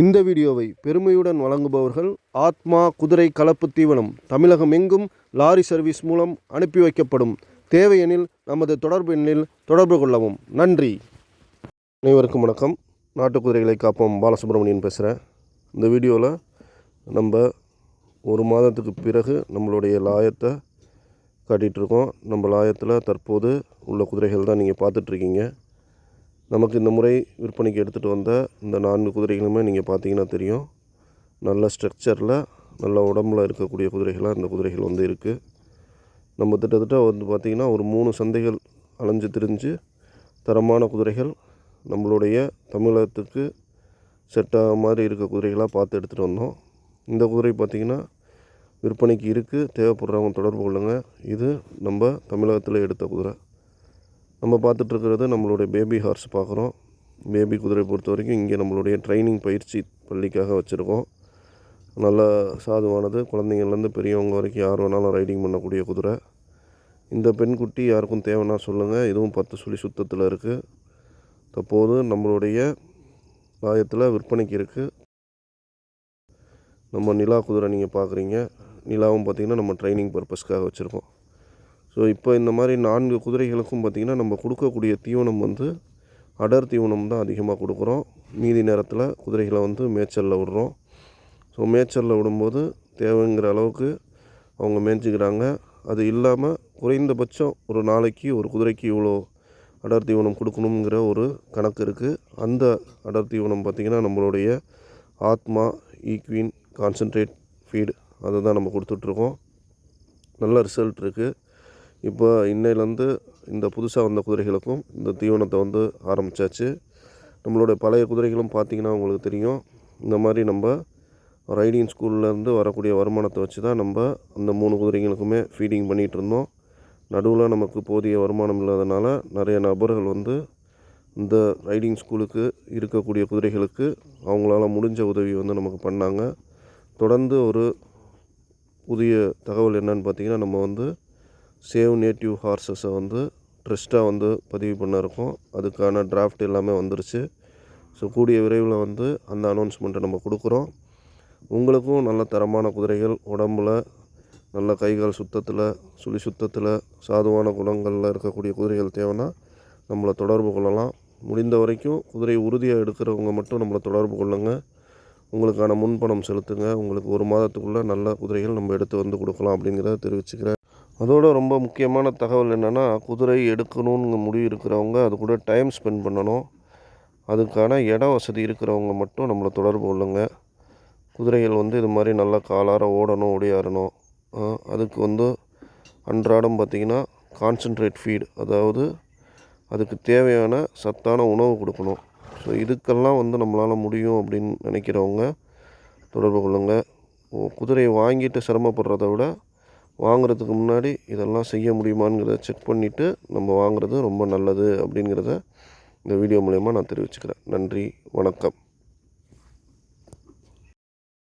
இந்த வீடியோவை பெருமையுடன் வழங்குபவர்கள் ஆத்மா குதிரை கலப்பு தீவனம் தமிழகம் எங்கும் லாரி சர்வீஸ் மூலம் அனுப்பி வைக்கப்படும். தேவையெனில் நமது தொடர்பு எண்ணில் தொடர்பு கொள்ளவும். நன்றி. அனைவருக்கும் வணக்கம். நாட்டு குதிரைகளை காப்போம். பாலசுப்ரமணியன் பேசுகிறேன் இந்த வீடியோவில் நம்ம ஒரு மாதத்துக்கு பிறகு நம்மளுடைய லாயத்தை காட்டிகிட்ருக்கோம் நம்ம லாயத்தில் தற்போது உள்ள குதிரைகள் தான் நீங்கள் பார்த்துட்ருக்கீங்க நமக்கு இந்த முறை விற்பனைக்கு எடுத்துகிட்டு வந்த இந்த நான்கு குதிரைகளுமே நீங்கள் பார்த்தீங்கன்னா தெரியும். நல்ல ஸ்ட்ரக்சரில் நல்ல உடம்புல இருக்கக்கூடிய குதிரைகளாக இந்த குதிரைகள் வந்து இருக்குது நம்ம திட்டத்தட்ட வந்து பார்த்திங்கன்னா ஒரு மூணு சந்தைகள் அலைஞ்சு திரிஞ்சு தரமான குதிரைகள் நம்மளுடைய தமிழகத்துக்கு செட் ஆக மாதிரி இருக்க குதிரைகளாக பார்த்து எடுத்துகிட்டு வந்தோம். இந்த குதிரை பார்த்திங்கன்னா விற்பனைக்கு இருக்குது தேவைப்படுறவங்க தொடர்பு கொள்ளுங்கள் இது நம்ம தமிழகத்தில் எடுத்த குதிரை. நம்ம பார்த்துட்ருக்கிறது நம்மளுடைய பேபி ஹார்ஸ் பார்க்குறோம். பேபி குதிரை பொறுத்த வரைக்கும் இங்கே நம்மளுடைய ட்ரைனிங் பயிற்சி பள்ளிக்காக வச்சுருக்கோம். நல்ல சாதுவானது. குழந்தைங்கள்லேருந்து பெரியவங்க வரைக்கும் யார் வேணாலும் ரைடிங் பண்ணக்கூடிய குதிரை. இந்த பெண்குட்டி யாருக்கும் தேவைன்னா சொல்லுங்கள் இதுவும் பத்து சுழி சுத்தத்தில் இருக்குது தற்போது நம்மளுடைய காயத்தில் விற்பனைக்கு இருக்குது நம்ம நிலா குதிரை நீங்கள் பார்க்குறீங்க. நிலாவும் பார்த்திங்கன்னா நம்ம ட்ரைனிங் பர்பஸ்க்காக வச்சுருக்கோம். ஸோ இப்போ இந்த மாதிரி நான்கு குதிரைகளுக்கும் பார்த்திங்கன்னா நம்ம கொடுக்கக்கூடிய தீவனம் வந்து அடர் தீவனம் தான் அதிகமாக கொடுக்குறோம். மீதி நேரத்தில் குதிரைகளை வந்து மேய்ச்சலில் விடுறோம். ஸோ மேய்ச்சலில் விடும்போது தேவைங்கிற அளவுக்கு அவங்க மேய்ஞ்சிக்கிறாங்க. அது இல்லாமல் குறைந்தபட்சம் ஒரு நாளைக்கு ஒரு குதிரைக்கு இவ்வளோ அடர் தீவனம் கொடுக்கணுங்கிற ஒரு கணக்கு இருக்குது அந்த அடர் தீவனம் பார்த்திங்கன்னா நம்மளுடைய ஆத்மா ஈக்வின் கான்சன்ட்ரேட் ஃபீடு அதை தான் நம்ம கொடுத்துட்ருக்கோம். நல்ல ரிசல்ட் இருக்குது இப்போ இன்னையிலேருந்து இந்த புதுசாக வந்த குதிரைகளுக்கும் இந்த தீவனத்தை வந்து ஆரம்பித்தாச்சு நம்மளுடைய பழைய குதிரைகளும் பார்த்திங்கன்னா உங்களுக்கு தெரியும். இந்த மாதிரி நம்ம ரைடிங் ஸ்கூல்லேருந்து வரக்கூடிய வருமானத்தை வச்சு தான் நம்ம அந்த மூணு குதிரைகளுக்குமே ஃபீடிங் பண்ணிகிட்டு இருந்தோம். நடுவில் நமக்கு போதிய வருமானம் இல்லாதனால நிறைய நபர்கள் வந்து இந்த ரைடிங் ஸ்கூலுக்கு இருக்கக்கூடிய குதிரைகளுக்கு அவங்களால முடிஞ்ச உதவி வந்து நமக்கு பண்ணாங்க. தொடர்ந்து ஒரு புதிய தகவல் என்னன்னு பார்த்திங்கன்னா நம்ம வந்து சேவ் நேட்டிவ் ஹார்சஸை வந்து ட்ரெஸ்ட்டாக வந்து பதிவு பண்ணிருக்கோம் அதுக்கான டிராஃப்ட் எல்லாமே வந்துருச்சு. ஸோ கூடிய விரைவில் வந்து அந்த அனௌன்ஸ்மெண்ட்டை நம்ம கொடுக்குறோம். உங்களுக்கும் நல்ல தரமான குதிரைகள் உடம்புல நல்ல கைகால் சுத்தத்தில் சுழி சுத்தத்தில் சாதுவான குணங்களில் இருக்கக்கூடிய குதிரைகள் தேவைன்னா நம்மளை தொடர்பு கொள்ளலாம். முடிந்த வரைக்கும் குதிரை உறுதியாக எடுக்கிறவங்க மட்டும் நம்மளை தொடர்பு கொள்ளுங்கள் உங்களுக்கான முன்பணம் செலுத்துங்க. உங்களுக்கு ஒரு மாதத்துக்குள்ளே நல்ல குதிரைகள் நம்ம எடுத்து வந்து கொடுக்கலாம் அப்படிங்கிறத தெரிவிச்சுக்கிறேன். அதோட ரொம்ப முக்கியமான தகவல் என்னென்னா குதிரை எடுக்கணும்னு முடிவு இருக்கிறவங்க அது கூட டைம் ஸ்பெண்ட் பண்ணணும். அதுக்கான இட வசதி இருக்கிறவங்க மட்டும் நம்மளை தொடர்பு கொள்ளுங்க. குதிரைகள் வந்து இது மாதிரி நல்லா காலார ஓடணும் ஓடியாரணும் அதுக்கு வந்து அன்றாடம் பார்த்திங்கன்னா கான்சன்ட்ரேட் ஃபீட் அதாவது அதுக்கு தேவையான சத்தான உணவு கொடுக்கணும். ஸோ இதுக்கெல்லாம் வந்து நம்மளால் முடியும் அப்படின்னு நினைக்கிறவங்க தொடர்பு கொள்ளுங்கள் குதிரையை வாங்கிட்டு சிரமப்படுறத விட வாங்குறதுக்கு முன்னாடி இதெல்லாம் செய்ய முடியுமாங்கிறத செக் பண்ணிவிட்டு நம்ம வாங்குறது ரொம்ப நல்லது அப்படிங்கிறத இந்த வீடியோ மூலயமா நான் தெரிவிச்சுக்கிறேன். நன்றி வணக்கம்.